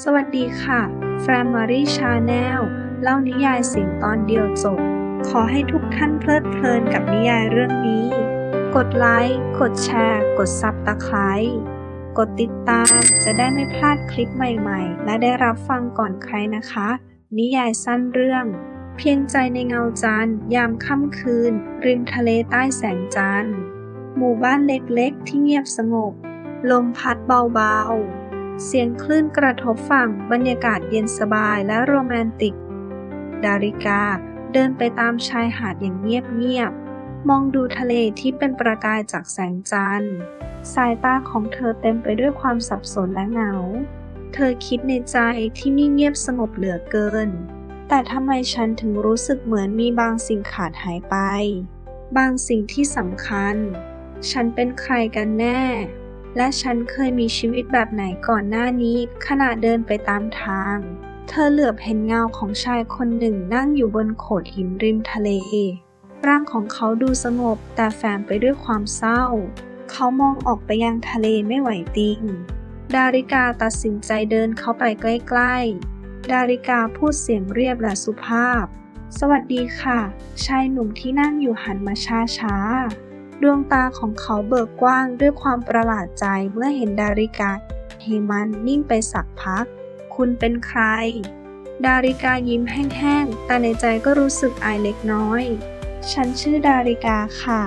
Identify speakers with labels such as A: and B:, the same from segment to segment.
A: สวัสดีค่ะแฟรมารีชาแนลเล่านิยายเสียงตอนเดียวจบ ขอให้ทุกท่านเพลิดเพลินกับนิยายเรื่องนี้ กดไลค์ กดแชร์ กดซับตะไคร้กดติดตามจะได้ไม่พลาดคลิปใหม่ๆ และได้รับฟังก่อนใครนะคะ นิยายสั้นเรื่อง เพียงใจในเงาจันทร์ยามค่ำคืน ริมทะเลใต้แสงจันทร์ หมู่บ้านเล็กๆ ที่เงียบสงบ ลมพัดเบาๆ เสียงคลื่นกระทบฝั่งบรรยากาศเย็นสบายและโรแมนติก ดาริกาเดินไปตามชายหาดอย่างเงียบๆ มองดูทะเลที่เป็นประกายจากแสงจันทร์ สายตาของเธอเต็มไปด้วยความสับสนและเหงา เธอคิดในใจที่นี่เงียบสงบเหลือเกิน แต่ทำไมฉันถึงรู้สึกเหมือนมีบางสิ่งขาดหายไป บางสิ่งที่สำคัญ ฉันเป็นใครกันแน่ และฉันเคยมีชีวิตแบบไหนก่อนหน้านี้ ขณะเดินไปตามทาง เธอเหลือบเห็นเงาของชายคนหนึ่งนั่งอยู่บนโขดหินริมทะเล ร่างของเขาดูสงบแต่แฝงไปด้วยความเศร้า เขามองออกไปยังทะเลไม่ไหวติง ดาริกาตัดสินใจเดินเข้าไปใกล้ๆ ดาริกาพูดเสียงเรียบและสุภาพ สวัสดีค่ะ ชายหนุ่มที่นั่งอยู่หันมาช้าช้าๆ ดวงตาของเขาเบิกกว้างด้วยความประหลาดใจเมื่อเห็นดาริกา เฮมันนิ่งไปสักพัก คุณเป็นใคร ดาริกายิ้มแห้งๆ แต่ในใจก็รู้สึกอายเล็กน้อย ฉันชื่อดาริกาค่ะ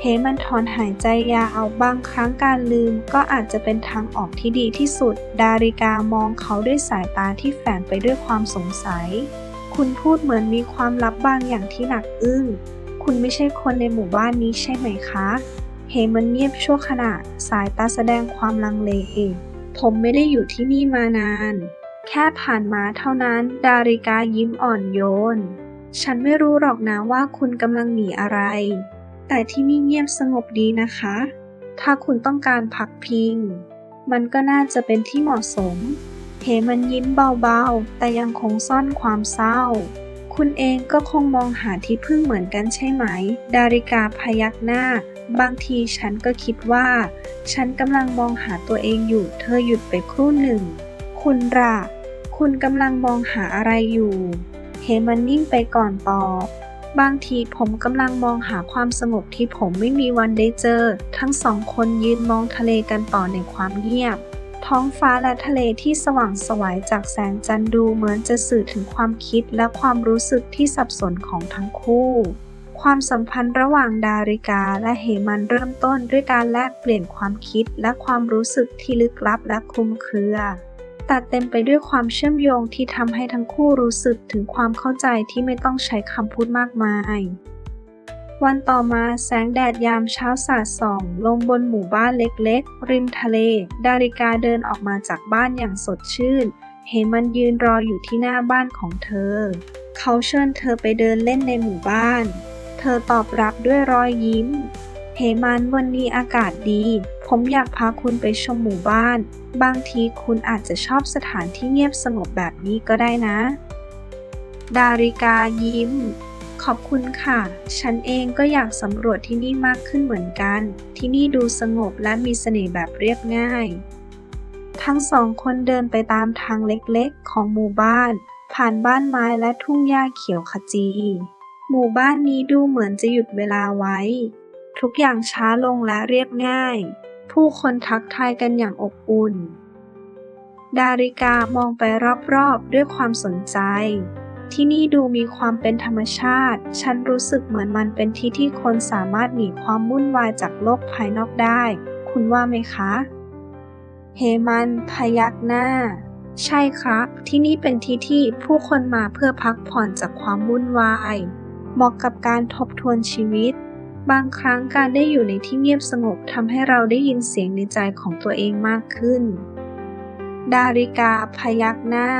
A: เฮมันถอนหายใจยาวบางครั้งการลืม ก็อาจจะเป็นทางออกที่ดีที่สุด ดาริกามองเขาด้วยสายตาที่แฝงไปด้วยความสงสัย คุณพูดเหมือนมีความลับบางอย่างที่หนักอึ้ง คุณไม่ใช่คนในหมู่บ้านนี้ใช่ไหมคะ เฮมันเงียบชั่วขณะ สายตาแสดงความลังเลเอง ผมไม่ได้อยู่ที่นี่มานาน แค่ผ่านมาเท่านั้น ดาริกายิ้มอ่อนโยน ฉันไม่รู้หรอกนะว่าคุณกำลังหนีอะไร แต่ที่นี่เงียบสงบดีนะคะ ถ้าคุณต้องการพักพิง มันก็น่าจะเป็นที่เหมาะสม เฮมันยิ้มเบาๆ แต่ยังคงซ่อนความเศร้า คุณเองก็คงมองหาที่พึ่งเหมือนกันใช่ไหม ดาริกาพยักหน้า บางทีฉันก็คิดว่า ฉันกำลังมองหาตัวเองอยู่ เธอหยุดไปครู่หนึ่ง คุณระคุณกำลังมองหาอะไรอยู่ เฮมันนิ่งไปก่อนตอบบางทีผมกำลังมองหาความสงบที่ผมไม่มีวันได้เจอ ทั้งสองคนยืนมองทะเลกันต่อในความเงียบ ท้องฟ้าและทะเลที่สว่างสวยจากแสงจันทร์ดูเหมือนจะสื่อถึงความคิดและความรู้สึกที่สับสนของทั้งคู่ ความสัมพันธ์ระหว่างดาริกาและเหมันเริ่มต้นด้วยการแลกเปลี่ยนความคิดและความรู้สึกที่ลึกลับและคลุมเครือแต่เต็มไปด้วยความเชื่อมโยงที่ทำให้ทั้งคู่รู้สึกถึงความเข้าใจที่ไม่ต้องใช้คำพูดมากมาย วันต่อมาแสงแดดยามเช้าสาดส่อง ลงบนหมู่บ้านเล็กๆ ริมทะเล ดาริกาเดินออกมาจากบ้านอย่างสดชื่นเฮมันยืนรออยู่ที่หน้าบ้านของเธอ เขาเชิญเธอไปเดินเล่นในหมู่บ้าน เธอตอบรับด้วยรอยยิ้ม เฮมันวันนี้อากาศดี ผมอยากพาคุณไปชมหมู่บ้าน บางทีคุณอาจจะชอบสถานที่เงียบสงบแบบนี้ก็ได้นะ ดาริกายิ้ม ขอบคุณค่ะ ฉันเองก็อยากสำรวจที่นี่มากขึ้นเหมือนกัน ที่นี่ดูสงบและมีเสน่ห์แบบเรียบง่าย ทั้งสองคนเดินไปตามทางเล็กๆ ของหมู่บ้าน ผ่านบ้านไม้และทุ่งหญ้าเขียวขจี หมู่บ้านนี้ดูเหมือนจะหยุดเวลาไว้ ทุกอย่างช้าลงและเรียบง่าย ผู้คนทักทายกันอย่างอบอุ่น ดาริกามองไปรอบๆ ด้วยความสนใจ ที่นี่ดูมีความเป็นธรรมชาติ ฉันรู้สึกเหมือนมันเป็นที่ที่คนสามารถหนีความวุ่นวายจากโลกภายนอกได้ คุณว่าไหมคะ เฮมันพยักหน้า ใช่ครับ ที่นี่เป็นที่ที่ผู้คนมาเพื่อพักผ่อนจากความวุ่นวาย เหมาะกับการทบทวนชีวิต บางครั้งการได้อยู่ในที่เงียบสงบทำให้เราได้ยินเสียงในใจของตัวเองมากขึ้น ดาริกาพยักหน้า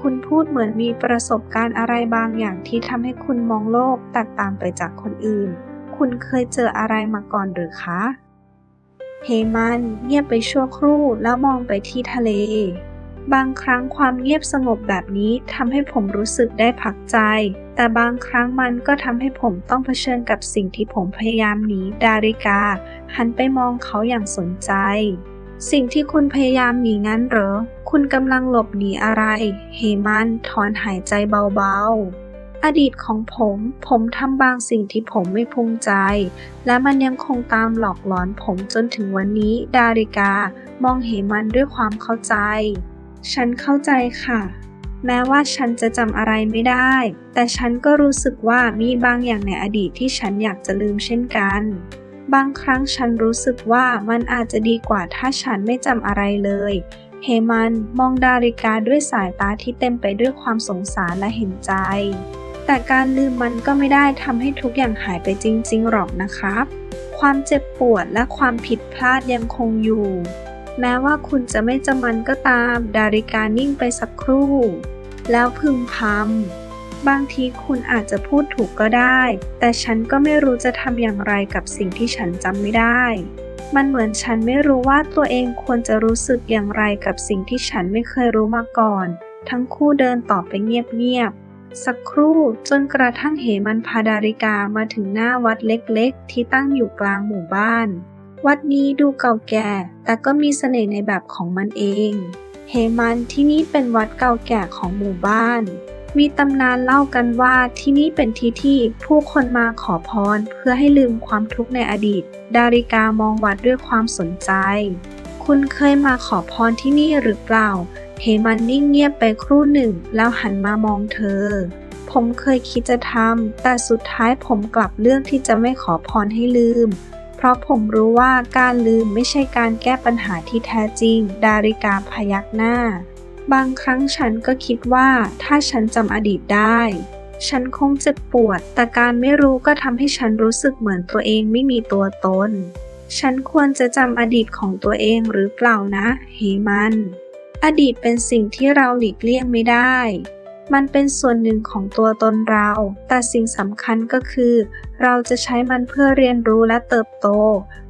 A: คุณพูดเหมือนมีประสบการณ์อะไรบางอย่างที่ทำให้คุณมองโลกแตกต่างไปจากคนอื่น คุณเคยเจออะไรมาก่อนหรือคะเฮมันเงียบไปชั่วครู่แล้วมองไปที่ทะเล บางครั้งความเงียบสงบแบบนี้ทำให้ผมรู้สึกได้พักใจ แต่บางครั้งมันก็ทำให้ผมต้องเผชิญกับสิ่งที่ผมพยายามหนีดาริกา หันไปมองเขาอย่างสนใจ สิ่งที่คุณพยายามหนีงั้นเหรอ คุณกำลังหลบหนีอะไร เฮมันถอนหายใจเบาๆ อดีตของผม ผมทำบางสิ่งที่ผมไม่ภูมิใจ และมันยังคงตามหลอกหลอนผมจนถึงวันนี้ ดาริกา มองเหมันด้วยความเข้าใจ ฉันเข้าใจค่ะ แม้ว่าฉันจะจำอะไรไม่ได้ แต่ฉันก็รู้สึกว่ามีบางอย่างในอดีตที่ฉันอยากจะลืมเช่นกัน บางครั้งฉันรู้สึกว่ามันอาจจะดีกว่าถ้าฉันไม่จำอะไรเลย เฮมันมองดาริกาด้วยสายตาที่เต็มไปด้วยความสงสารและเห็นใจ แต่การลืมมันก็ไม่ได้ทำให้ทุกอย่างหายไปจริงๆหรอกนะครับ ความเจ็บปวดและความผิดพลาดยังคงอยู่ แม้ว่าคุณจะไม่จำมันก็ตาม ดาริกานิ่งไปสักครู่ แล้วพึมพำ บางทีคุณอาจจะพูดถูกก็ได้ แต่ฉันก็ไม่รู้จะทำอย่างไรกับสิ่งที่ฉันจำไม่ได้ มันเหมือนฉันไม่รู้ว่าตัวเองควรจะรู้สึกอย่างไรกับสิ่งที่ฉันไม่เคยรู้มาก่อน ทั้งคู่เดินต่อไปเงียบๆ สักครู่จนกระทั่งเหมันพาดาริกามาถึงหน้าวัดเล็กๆ ที่ตั้งอยู่กลางหมู่บ้าน วัดนี้ดูเก่าแก่ แต่ก็มีเสน่ห์ในแบบของมันเอง เฮมันที่นี่เป็นวัดเก่าแก่ของหมู่บ้าน มีตำนานเล่ากันว่าที่นี่เป็นที่ที่ผู้คนมาขอพรเพื่อให้ลืมความทุกข์ในอดีต ดาริกามองวัดด้วยความสนใจ คุณเคยมาขอพรที่นี่หรือเปล่า เฮมันนิ่งเงียบไปครู่หนึ่งแล้วหันมามองเธอ ผมเคยคิดจะทำแต่สุดท้ายผมกลับเลือกที่จะไม่ขอพรให้ลืม เพราะผมรู้ว่าการลืมไม่ใช่การแก้ปัญหาที่แท้จริง ดาริกาพยักหน้า บางครั้งฉันก็คิดว่าถ้าฉันจำอดีตได้ ฉันคงเจ็บปวด แต่การไม่รู้ก็ทำให้ฉันรู้สึกเหมือนตัวเองไม่มีตัวตน ฉันควรจะจำอดีตของตัวเองหรือเปล่านะเฮมัน อดีตเป็นสิ่งที่เราหลีกเลี่ยงไม่ได้ มันเป็นส่วนหนึ่งของตัวตนเรา แต่สิ่งสำคัญก็คือ เราจะใช้มันเพื่อเรียนรู้และเติบโต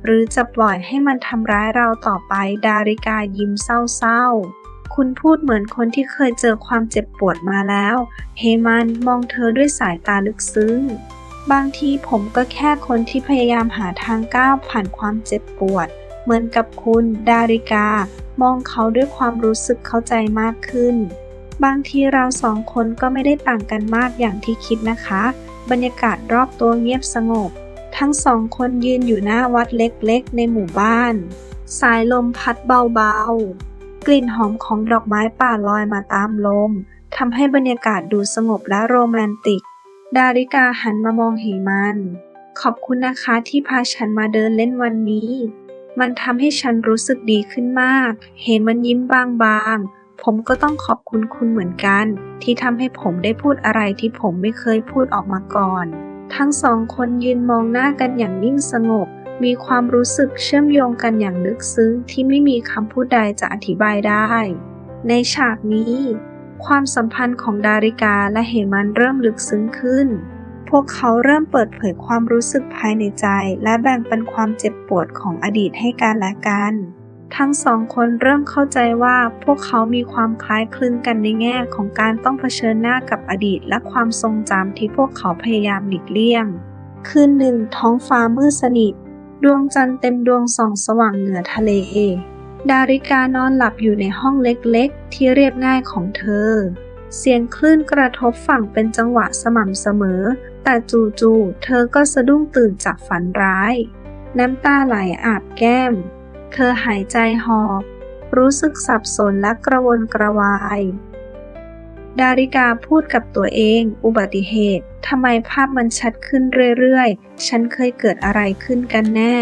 A: หรือจะปล่อยให้มันทำร้ายเราต่อไปดาริกายิ้มเศร้าๆ คุณพูดเหมือนคนที่เคยเจอความเจ็บปวดมาแล้ว เฮมันมองเธอด้วยสายตาลึกซึ้ง บางทีผมก็แค่คนที่พยายามหาทางก้าวผ่านความเจ็บปวด เหมือนกับคุณดาริกา มองเขาด้วยความรู้สึกเข้าใจมากขึ้น บางทีเราสองคนก็ไม่ได้ต่างกันมากอย่างที่คิดนะคะ บรรยากาศรอบตัวเงียบสงบ ทั้งสองคนยืนอยู่หน้าวัดเล็กๆ ในหมู่บ้าน สายลมพัดเบาๆ กลิ่นหอมของดอกไม้ป่าลอยมาตามลมทำให้บรรยากาศดูสงบและโรแมนติก ดาริกาหันมามองเหมัน ขอบคุณนะคะที่พาฉันมาเดินเล่นวันนี้ มันทำให้ฉันรู้สึกดีขึ้นมาก เห็นมันยิ้มบางๆ ผมก็ต้องขอบคุณคุณเหมือนกัน ที่ทำให้ผมได้พูดอะไรที่ผมไม่เคยพูดออกมาก่อน ทั้งสองคนยืนมองหน้ากันอย่างนิ่งสงบ มีความรู้สึกเชื่อมโยงกันอย่างลึกซึ้งที่ไม่มีคำพูดใดจะอธิบายได้ ในฉากนี้ ความสัมพันธ์ของดาริกาและเหมันเริ่มลึกซึ้งขึ้น พวกเขาเริ่มเปิดเผยความรู้สึกภายในใจ และแบ่งปันความเจ็บปวดของอดีตให้กันและกัน ทั้งสองคนเริ่มเข้าใจว่าพวกเขามีความคล้ายคลึงกันในแง่ของการต้องเผชิญหน้ากับอดีตและความทรงจำที่พวกเขาพยายามหลีกเลี่ยง คืนหนึ่งท้องฟ้ามืดสนิท ดวงจันทร์เต็มดวงส่องสว่างเหนือทะเลเอกดาริกานอนหลับอยู่ในห้องเล็กๆ ที่เรียบง่ายของเธอ เสียงคลื่นกระทบฝั่งเป็นจังหวะสม่ำเสมอ แต่จู่ๆ เธอก็สะดุ้งตื่นจากฝันร้าย น้ำตาไหลอาบแก้ม เธอหายใจหอบ รู้สึกสับสนและกระวนกระวาย ดาริกาพูดกับตัวเอง อุบัติเหตุ ทำไมภาพมันชัดขึ้นเรื่อยๆ ฉันเคยเกิดอะไรขึ้นกันแน่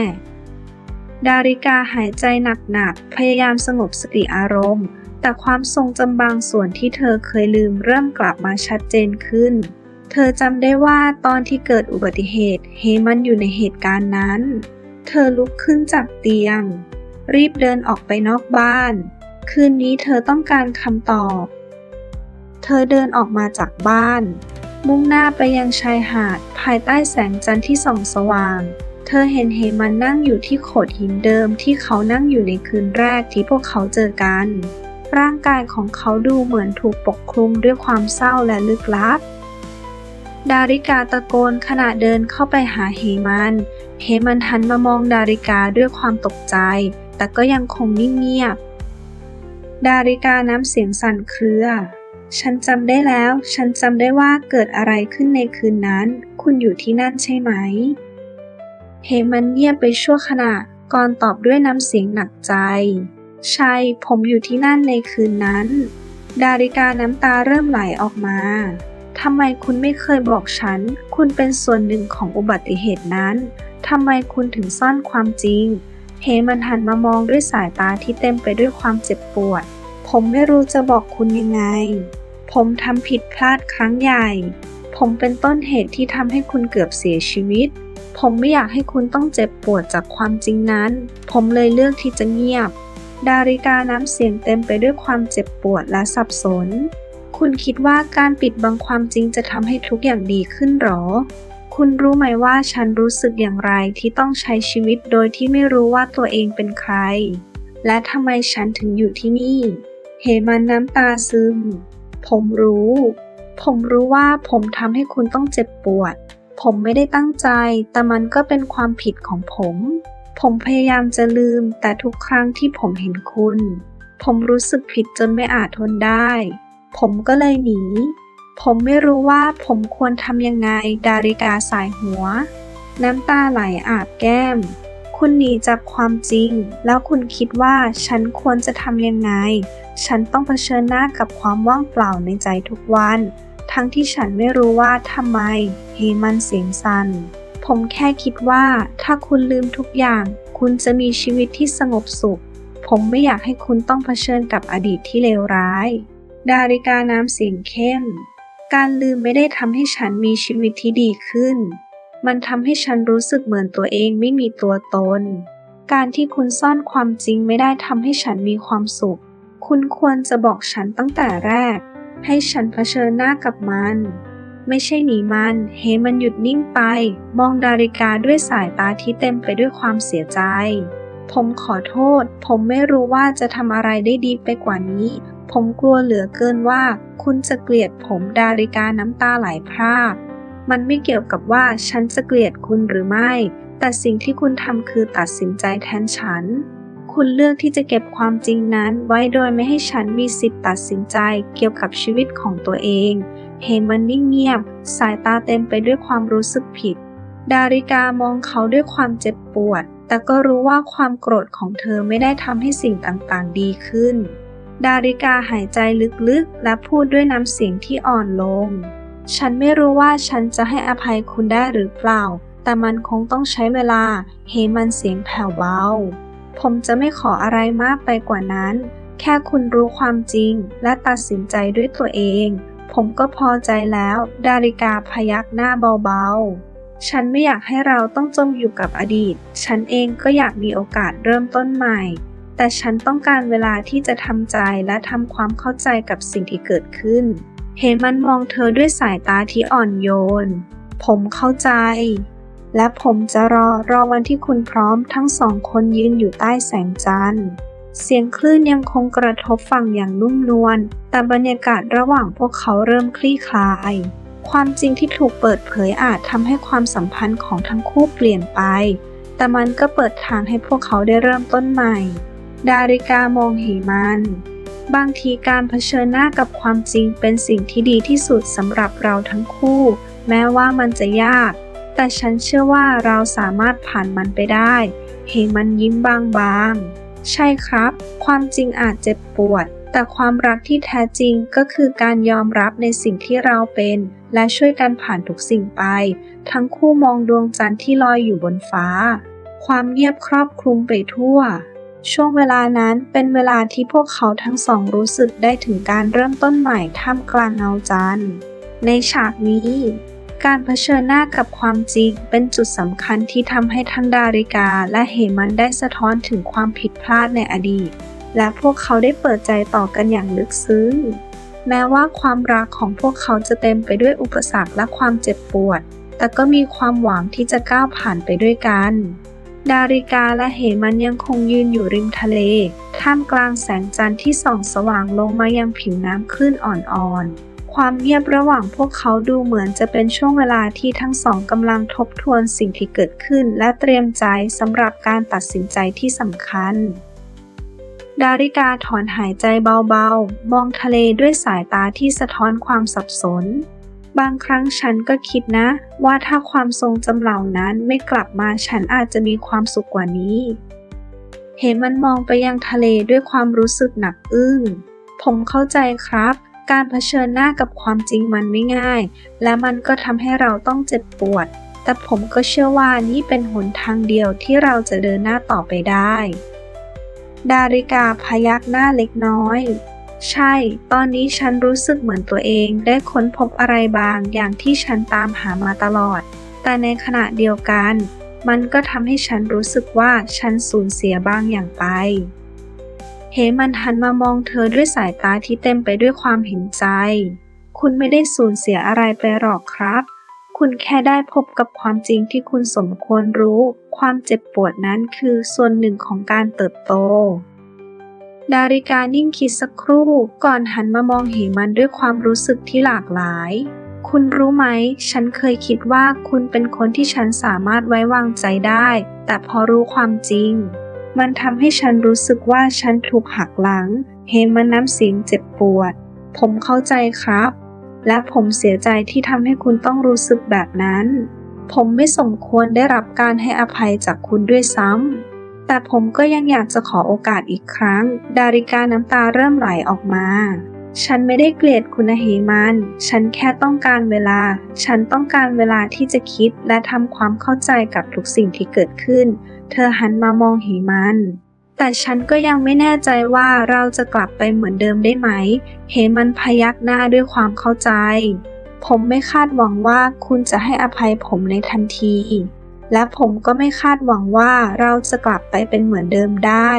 A: ดาริกาหายใจหนักๆ พยายามสงบสติอารมณ์ แต่ความทรงจำบางส่วนที่เธอเคยลืมเริ่มกลับมาชัดเจนขึ้น เธอจำได้ว่าตอนที่เกิดอุบัติเหตุ เฮมันอยู่ในเหตุการณ์นั้น เธอลุกขึ้นจากเตียง รีบเดินออกไปนอกบ้าน คืนนี้เธอต้องการคำตอบ เธอเดินออกมาจากบ้าน มุ่งหน้าไปยังชายหาดภายใต้แสงจันทร์ที่ส่องสว่าง เธอเห็นเฮมันนั่งอยู่ที่โขดหินเดิมที่เขานั่งอยู่ในคืนแรกที่พวกเขาเจอกัน ร่างกายของเขาดูเหมือนถูกปกคลุมด้วยความเศร้าและลึกลับ ดาริกาตะโกนขณะเดินเข้าไปหาเฮมัน เฮมันหันมามองดาริกาด้วยความตกใจ แต่ก็ยังคงนิ่งเงียบ ดาริกาน้ำเสียงสั่นเครือ ฉันจำได้แล้ว ฉันจำได้ว่าเกิดอะไรขึ้นในคืนนั้น คุณอยู่ที่นั่นใช่ไหม เฮมันเงียบไปชั่วขณะ ก่อนตอบด้วยน้ำเสียงหนักใจ ใช่ ผมอยู่ที่นั่นในคืนนั้น ดาริกาน้ำตาเริ่มไหลออกมาทำไมคุณไม่เคยบอกฉัน คุณเป็นส่วนหนึ่งของอุบัติเหตุนั้น ทำไมคุณถึงซ่อนความจริง เฮมันหันมามองด้วยสายตาที่เต็มไปด้วยความเจ็บปวด ผมไม่รู้จะบอกคุณยังไง ผมทำผิดพลาดครั้งใหญ่ ผมเป็นต้นเหตุที่ทำให้คุณเกือบเสียชีวิต ผมไม่อยากให้คุณต้องเจ็บปวดจากความจริงนั้น ผมเลยเลือกที่จะเงียบ ดาริกาน้ำเสียงเต็มไปด้วยความเจ็บปวดและสับสน คุณคิดว่าการปิดบังความจริงจะทำให้ทุกอย่างดีขึ้นหรอ คุณรู้ไหมว่าฉันรู้สึกอย่างไรที่ต้องใช้ชีวิตโดยที่ไม่รู้ว่าตัวเองเป็นใครและทำไมฉันถึงอยู่ที่นี่ เฮมันน้ำตาซึม ผมรู้ ผมรู้ว่าผมทำให้คุณต้องเจ็บปวด ผมไม่ได้ตั้งใจ แต่มันก็เป็นความผิดของผม ผมพยายามจะลืม แต่ทุกครั้งที่ผมเห็นคุณ ผมรู้สึกผิดจนไม่อาจทนได้ ผมก็เลยหนี ผมไม่รู้ว่าผมควรทำยังไง ดาริกาสายหัว น้ำตาไหลอาบแก้ม คุณหนีจากความจริง แล้วคุณคิดว่าฉันควรจะทำยังไง ฉันต้องเผชิญหน้ากับความว่างเปล่าในใจทุกวัน ทั้งที่ฉันไม่รู้ว่าทำไม เฮมันเสียงสัน่น ผมแค่คิดว่าถ้าคุณลืมทุกอย่าง คุณจะมีชีวิตที่สงบสุข ผมไม่อยากให้คุณต้องเผชิญกับอดีตที่เลวร้าย ดาริกาน้ำเสียงเข้ม การลืมไม่ได้ทำให้ฉันมีชีวิตที่ดีขึ้น มันทำให้ฉันรู้สึกเหมือนตัวเองไม่มีตัวตน การที่คุณซ่อนความจริงไม่ได้ทำให้ฉันมีความสุข คุณควรจะบอกฉันตั้งแต่แรก ให้ฉันเผชิญหน้ากับมัน ไม่ใช่หนีมันเฮมันหยุดนิ่งไป มองดาริกาด้วยสายตาที่เต็มไปด้วยความเสียใจ ผมขอโทษ ผมไม่รู้ว่าจะทำอะไรได้ดีไปกว่านี้ ผมกลัวเหลือเกินว่า คุณจะเกลียดผมดาริกาน้ำตาไหลพราก มันไม่เกี่ยวกับว่าฉันจะเกลียดคุณหรือไม่ แต่สิ่งที่คุณทำคือตัดสินใจแทนฉัน คุณเลือกที่จะเก็บความจริงนั้นไว้โดยไม่ให้ฉันมีสิทธิ์ตัดสินใจเกี่ยวกับชีวิตของตัวเองเฮมันนิ่งเงียบ สายตาเต็มไปด้วยความรู้สึกผิด ดาริกามองเขาด้วยความเจ็บปวด แต่ก็รู้ว่าความโกรธของเธอไม่ได้ทำให้สิ่งต่างๆ ดีขึ้น ดาริกาหายใจลึกๆ และพูดด้วยน้ำเสียงที่อ่อนลง ฉันไม่รู้ว่าฉันจะให้อภัยคุณได้หรือเปล่า แต่มันคงต้องใช้เวลา เฮมันเสียงแผ่วเบา ผมจะไม่ขออะไรมากไปกว่านั้น แค่คุณรู้ความจริง และตัดสินใจด้วยตัวเอง ผมก็พอใจแล้ว ดาริกาพยักหน้าเบาๆ ฉันไม่อยากให้เราต้องจมอยู่กับอดีต ฉันเองก็อยากมีโอกาสเริ่มต้นใหม่ แต่ฉันต้องการเวลาที่จะทำใจและทำความเข้าใจกับสิ่งที่เกิดขึ้น เฮมันมองเธอด้วยสายตาที่อ่อนโยน ผมเข้าใจ และผมจะรอรอวันที่คุณพร้อมทั้งสองคนยืนอยู่ใต้แสงจันทร์ เสียงคลื่นยังคงกระทบฝั่งอย่างนุ่มนวล แต่บรรยากาศระหว่างพวกเขาเริ่มคลี่คลาย ความจริงที่ถูกเปิดเผยอาจทำให้ความสัมพันธ์ของทั้งคู่เปลี่ยนไป แต่มันก็เปิดทางให้พวกเขาได้เริ่มต้นใหม่ ดาริกามองเหมัน บางทีการเผชิญหน้ากับความจริงเป็นสิ่งที่ดีที่สุดสำหรับเราทั้งคู่ แม้ว่ามันจะยาก แต่ฉันเชื่อว่าเราสามารถผ่านมันไปได้เฮมันยิ้มบางๆ ใช่ครับ ความจริงอาจเจ็บปวด แต่ความรักที่แท้จริงก็คือการยอมรับในสิ่งที่เราเป็น และช่วยกันผ่านทุกสิ่งไป ทั้งคู่มองดวงจันทร์ที่ลอยอยู่บนฟ้า ความเงียบครอบคลุมไปทั่ว ช่วงเวลานั้นเป็นเวลาที่พวกเขาทั้งสองรู้สึกได้ถึงการเริ่มต้นใหม่ท่ามกลางเงาจันทร์ ในฉากนี้ การเผชิญหน้ากับความจริงเป็นจุดสำคัญที่ทำให้ทั้งดาริกาและเหมันได้สะท้อนถึงความผิดพลาดในอดีต และพวกเขาได้เปิดใจต่อกันอย่างลึกซึ้ง แม้ว่าความรักของพวกเขาจะเต็มไปด้วยอุปสรรคและความเจ็บปวด แต่ก็มีความหวังที่จะก้าวผ่านไปด้วยกัน ดาริกาและเหมันยังคงยืนอยู่ริมทะเล ท่ามกลางแสงจันทร์ที่ส่องสว่างลงมายังผิวน้ำคลื่นอ่อนๆ ความเงียบระหว่างพวกเขาดูเหมือนจะเป็นช่วงเวลาที่ทั้งสองกำลังทบทวนสิ่งที่เกิดขึ้น และเตรียมใจสำหรับการตัดสินใจที่สำคัญ ดาริกาถอนหายใจเบาๆ มองทะเลด้วยสายตาที่สะท้อนความสับสน บางครั้งฉันก็คิดนะ ว่าถ้าความทรงจำเหล่านั้นไม่กลับมาฉันอาจจะมีความสุขกว่านี้ เห็นมันมองไปยังทะเลด้วยความรู้สึกหนักอึ้ง ผมเข้าใจครับ การเผชิญหน้ากับความจริงมันไม่ง่าย และมันก็ทำให้เราต้องเจ็บปวด แต่ผมก็เชื่อว่านี่เป็นหนทางเดียวที่เราจะเดินหน้าต่อไปได้ ดาริกาพยักหน้าเล็กน้อย ใช่ ตอนนี้ฉันรู้สึกเหมือนตัวเองได้ค้นพบอะไรบางอย่างที่ฉันตามหามาตลอด แต่ในขณะเดียวกัน มันก็ทำให้ฉันรู้สึกว่าฉันสูญเสียบางอย่างไป เฮมันหันมามองเธอด้วยสายตาที่เต็มไปด้วยความเห็นใจ คุณไม่ได้สูญเสียอะไรไปหรอกครับ คุณแค่ได้พบกับความจริงที่คุณสมควรรู้ ความเจ็บปวดนั้นคือส่วนหนึ่งของการเติบโต ดาริกานิ่งคิดสักครู่ ก่อนหันมามองเหมันด้วยความรู้สึกที่หลากหลาย คุณรู้ไหม ฉันเคยคิดว่าคุณเป็นคนที่ฉันสามารถไว้วางใจได้ แต่พอรู้ความจริง มันทำให้ฉันรู้สึกว่าฉันถูกหักหลัง เฮมันน้ำเสียงเจ็บปวด ผมเข้าใจครับ และผมเสียใจที่ทำให้คุณต้องรู้สึกแบบนั้น ผมไม่สมควรได้รับการให้อภัยจากคุณด้วยซ้ำ แต่ผมก็ยังอยากจะขอโอกาสอีกครั้ง ดาริกาน้ำตาเริ่มไหลออกมา ฉันไม่ได้เกลียดคุณเหมัน ฉันแค่ต้องการเวลา ฉันต้องการเวลาที่จะคิดและทำความเข้าใจกับทุกสิ่งที่เกิดขึ้น เธอหันมามองเหมันแต่ฉันก็ยังไม่แน่ใจว่าเราจะกลับไปเหมือนเดิมได้ไหมเหมันพยักหน้าด้วยความเข้าใจ ผมไม่คาดหวังว่าคุณจะให้อภัยผมในทันที และผมก็ไม่คาดหวังว่าเราจะกลับไปเป็นเหมือนเดิมได้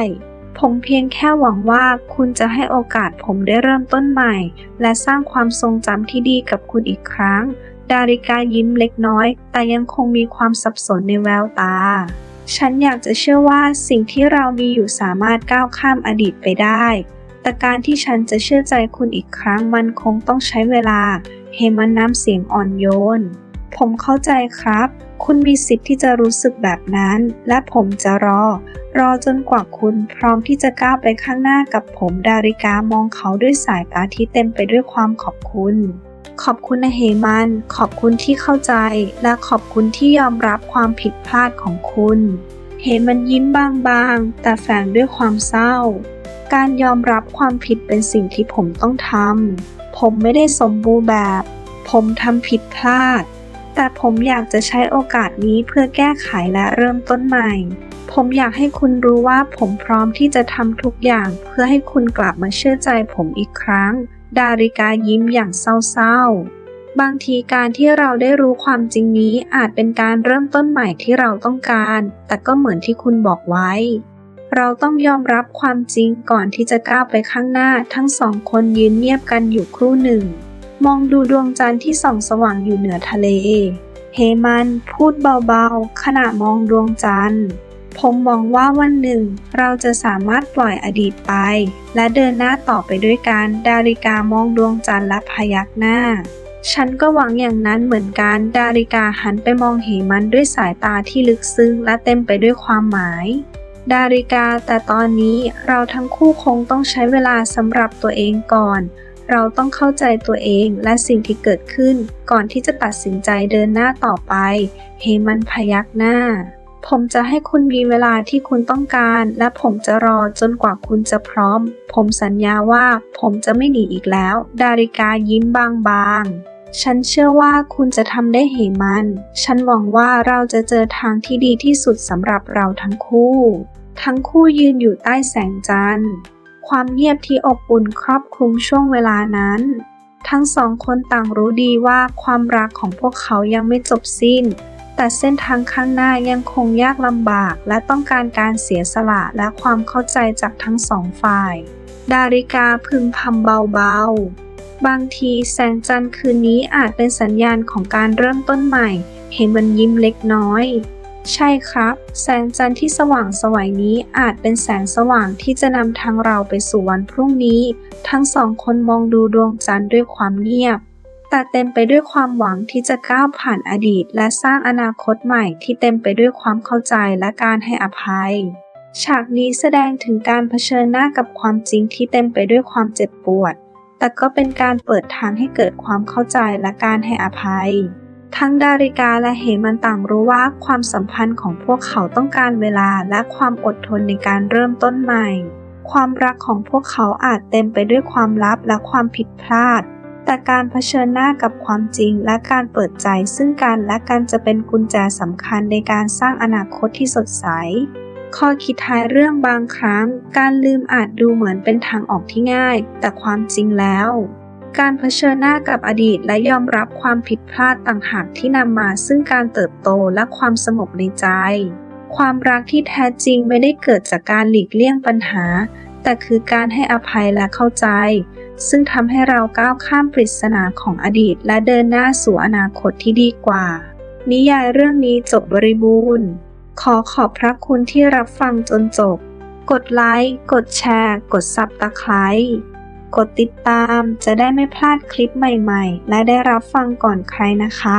A: ผมเพียงแค่หวังว่าคุณจะให้โอกาสผมได้เริ่มต้นใหม่ และสร้างความทรงจำที่ดีกับคุณอีกครั้ง ดาริกายิ้มเล็กน้อย แต่ยังคงมีความสับสนในแววตา ฉันอยากจะเชื่อว่าสิ่งที่เรามีอยู่สามารถก้าวข้ามอดีตไปได้ แต่การที่ฉันจะเชื่อใจคุณอีกครั้งมันคงต้องใช้เวลา เฮมันน้ำเสียงอ่อนโยน ผมเข้าใจครับ คุณมีสิทธิ์ที่จะรู้สึกแบบนั้น และผมจะรอ รอจนกว่าคุณพร้อมที่จะก้าวไปข้างหน้ากับผมดาริกามองเขาด้วยสายตาที่เต็มไปด้วยความขอบคุณ ขอบคุณนะเฮมัน ขอบคุณที่เข้าใจ และขอบคุณที่ยอมรับความผิดพลาดของคุณ เฮมันยิ้มบางๆ แต่แฝงด้วยความเศร้า การยอมรับความผิดเป็นสิ่งที่ผมต้องทำผมไม่ได้สมบูรณ์แบบ ผมทำผิดพลาด แต่ผมอยากจะใช้โอกาสนี้เพื่อแก้ไขและเริ่มต้นใหม่ ผมอยากให้คุณรู้ว่าผมพร้อมที่จะทำทุกอย่างเพื่อให้คุณกลับมาเชื่อใจผมอีกครั้ง ดาริกายิ้มอย่างเศร้าๆ บางทีการที่เราได้รู้ความจริงนี้อาจเป็นการเริ่มต้นใหม่ที่เราต้องการ แต่ก็เหมือนที่คุณบอกไว้ เราต้องยอมรับความจริงก่อนที่จะก้าวไปข้างหน้า ทั้งสองคนยืนเงียบกันอยู่ครู่หนึ่ง มองดูดวงจันทร์ที่ส่องสว่างอยู่เหนือทะเล เฮมันพูดเบาๆ ขณะมองดวงจันทร์ ผมมองว่าวันหนึ่ง เราจะสามารถปล่อยอดีตไป และเดินหน้าต่อไปด้วยกัน ดาริกามองดวงจันทร์และพยักหน้า ฉันก็หวังอย่างนั้นเหมือนกัน ดาริกาหันไปมองเหมันด้วยสายตาที่ลึกซึ้งและเต็มไปด้วยความหมายดาริกาแต่ตอนนี้เราทั้งคู่คงต้องใช้เวลาสำหรับตัวเองก่อน เราต้องเข้าใจตัวเองและสิ่งที่เกิดขึ้น ก่อนที่จะตัดสินใจเดินหน้าต่อไปเฮมันพยักหน้า ผมจะให้คุณมีเวลาที่คุณต้องการ และผมจะรอจนกว่าคุณจะพร้อม ผมสัญญาว่าผมจะไม่หนีอีกแล้ว ดาริกายิ้มบางๆฉันเชื่อว่าคุณจะทำได้เหมัน ฉันหวังว่าเราจะเจอทางที่ดีที่สุดสำหรับเราทั้งคู่ ทั้งคู่ยืนอยู่ใต้แสงจันทร์ ความเงียบที่อบอุ่นครอบคลุมช่วงเวลานั้น ทั้งสองคนต่างรู้ดีว่าความรักของพวกเขายังไม่จบสิ้น แต่เส้นทางข้างหน้ายังคงยากลำบาก และต้องการการเสียสละและความเข้าใจจากทั้งสองฝ่าย ดาริกาพึมพำเบาๆ บางทีแสงจันทร์คืนนี้อาจเป็นสัญญาณของการเริ่มต้นใหม่เห็นมันยิ้มเล็กน้อย ใช่ครับ แสงจันทร์ที่สว่างสวัยนี้อาจเป็นแสงสว่างที่จะนำทางเราไปสู่วันพรุ่งนี้ ทั้งสองคนมองดูดวงจันทร์ด้วยความเงียบ แต่เต็มไปด้วยความหวังที่จะก้าวผ่านอดีต และสร้างอนาคตใหม่ที่เต็มไปด้วยความเข้าใจและการให้อภัย ฉากนี้แสดงถึงการเผชิญหน้ากับความจริงที่เต็มไปด้วยความเจ็บปวด แต่ก็เป็นการเปิดทางให้เกิดความเข้าใจและการให้อภัย ทั้งดาริกาและเหมันต่างรู้ว่าความสัมพันธ์ของพวกเขาต้องการเวลาและความอดทนในการเริ่มต้นใหม่ ความรักของพวกเขาอาจเต็มไปด้วยความลับและความผิดพลาด แต่การเผชิญหน้ากับความจริงและการเปิดใจซึ่งกันและกันจะเป็นกุญแจสำคัญในการสร้างอนาคตที่สดใส ข้อคิดท้ายเรื่องบางครั้ง การลืมอาจดูเหมือนเป็นทางออกที่ง่าย แต่ความจริงแล้ว การเผชิญหน้ากับอดีตและยอมรับความผิดพลาดต่างหากที่นำมาซึ่งการเติบโตและความสงบในใจ ความรักที่แท้จริงไม่ได้เกิดจากการหลีกเลี่ยงปัญหา แต่คือการให้อภัยและเข้าใจ ซึ่งทำให้เราก้าวข้ามปริศนาของอดีตและเดินหน้าสู่อนาคตที่ดีกว่า นิยายเรื่องนี้จบบริบูรณ์ ขอขอบพระคุณที่รับฟังจนจบ กดไลค์ กดแชร์ กดซับตะไคร้ กดติดตามจะได้ไม่พลาดคลิปใหม่ๆ และได้รับฟังก่อนใครนะคะ